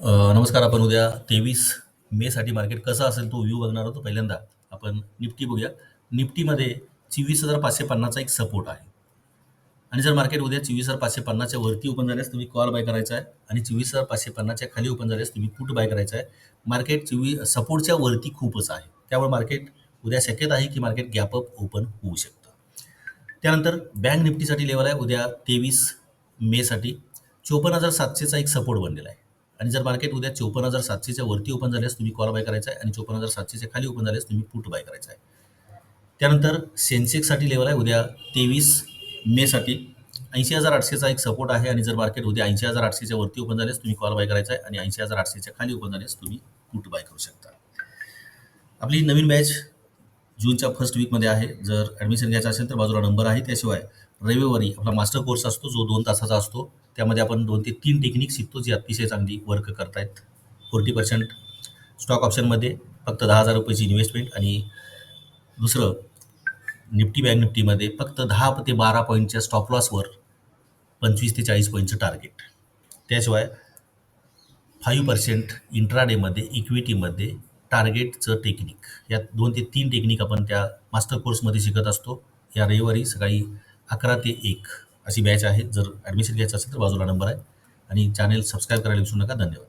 नमस्कार आपण उद्या तेवीस मेसाठी मार्केट कसा असेल तो व्ह्यू बघणार आहोत पहिल्यांदा आपण निफ्टी बघूया निफ्टीमध्ये चोवीस हजार पाचशे पन्नासचा एक सपोर्ट आहे. आणि जर मार्केट उद्या चोवीस हजार पाचशे पन्नासच्या वरती ओपन झाल्यास तुम्ही कॉल बाय करायचा आहे. आणि चोवीस हजार पाचशे पन्नासच्या खाली ओपन झाल्यास तुम्ही पुट बाय करायचा आहे. मार्केट चोवीस सपोर्टच्या वरती खूपच आहे. त्यामुळे मार्केट उद्या शक्यता आहे की मार्केट गॅप अप ओपन होऊ शकतं. त्यानंतर बँक निफ्टीसाठी लेवल आहे उद्या तेवीस मेसाठी. चोपन्न हजार सातशेचा एक सपोर्ट बनलेला आहे. आणि जर मार्केट उद्या चोपन्न हजार सातशेच्या वरती ओपन झाल्यास तुम्ही कॉल बाय करायचा आहे आणि चोपन्न हजार सातशेच्या खाली ओपन झाल्यास तुम्ही पुट बाय करायचा आहे. त्यानंतर सेन्सेक्ससाठी लेवल आहे उद्या तेवीस मेसाठी ऐंशी हजार आठशेचा एक सपोर्ट आहे आणि जर मार्केट उद्या ऐंशी हजार आठशेच्या वरती ओपन झाल्यास तुम्ही कॉल बाय करायचा आहे आणि ऐंशी हजार आठशेच्या खाली ओपन झाल्यास तुम्ही पुट बाय करू शकता. आपली नवीन बॅच जूनच्या फर्स्ट वीकमध्ये आहे. जर ॲडमिशन घ्यायचं असेल तर बाजूला नंबर आहे त्याशिवाय रविवारी आपला मास्टर कोर्स असतो जो दोन तासाचा असतो. त्यामध्ये आपण दोन ते तीन टेक्निक शिकतो जी अतिशय चांगली वर्क करतायत. फोर्टी पर्सेंट स्टॉक ऑप्शनमध्ये फक्त दहा हजार रुपयाची इन्व्हेस्टमेंट आणि दुसरं निफ्टी बँक निफ्टीमध्ये फक्त दहा ते बारा पॉईंटच्या स्टॉप लॉसवर पंचवीस ते चाळीस पॉईंटचं टार्गेट त्याशिवाय फाईव्ह पर्सेंट इंट्राडेमध्ये इक्विटीमध्ये टार्गेटचं टेक्निक या दोन ते तीन टेक्निक आपण त्या मास्टर कोर्समध्ये शिकत असतो. या रविवारी सकाळी अकरा ते एक अशी बॅच आहे. जर ॲडमिशन घ्यायचं असेल तर बाजूला नंबर आहे. आणि चॅनेल सबस्क्राईब करायला विसरू नका. धन्यवाद.